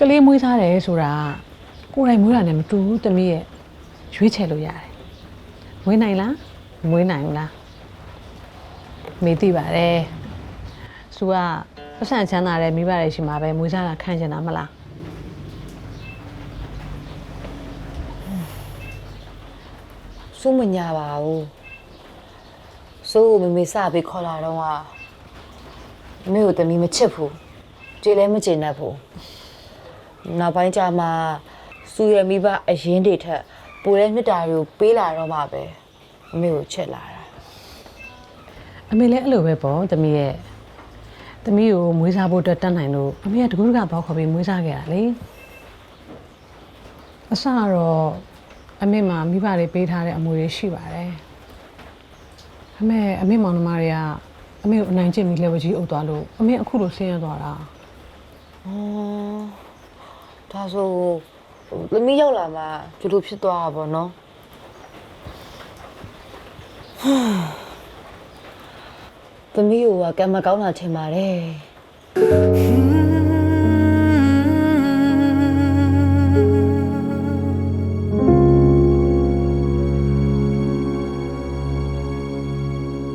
ကလေးမွေးထားတယ်ဆိုတာကိုယ်တိုင်မွေးတာနဲ့မတူဘူးတမီးရဲ့ရွေးချယ်လို့ရတယ်မွေးနိုင်လားမမွေးနိုင်ဘူးလားမေးသိပါတယ်သူကပတ်စံချမ်းသာတဲ့မိဘတွေရှိမှာပဲမွေးစားတာခံချင်တာမလားစိုးမညာပါဘူးစိုးကိုမမေစပြီးခေါ်လာတော့ကအမေကိုတမီမချစ်ဘူးကြည်လည်းမကျင်တတ်ဘူး နောက်ပိုင်းကျမှစူရမိဘအရင်တွေထက်ပိုတဲ့မြတ်တာတွေကိုပေးလာတော့မှပဲအမေကိုချစ်လာတာအမေလည်းအဲ့လိုပဲပေါ့တမီးရဲ့တမီးကိုမွေးစားဖို့အတွက်တတ်နိုင်လို့အမေကတကူးတကဘောက်ခေါ်ပြီးမွေးစားခဲ့တာလေအစတော့အမေမှာမိဘတွေပေးထားတဲ့အမွေတွေရှိပါတယ်အမေအမေမောင်နှမတွေကအမေကိုအနိုင်ကျင့်ပြီးလက်ဝကြီးအုပ်သွားလို့အမေအခုလိုဆင်းရဲသွားတာอ๋อ ဒါဆိုသမီးရောက်လာမှဒီလိုဖြစ်သွားတာပေါ့နော်သမီးကကံမကောင်းတာထင်ပါတယ် Mm,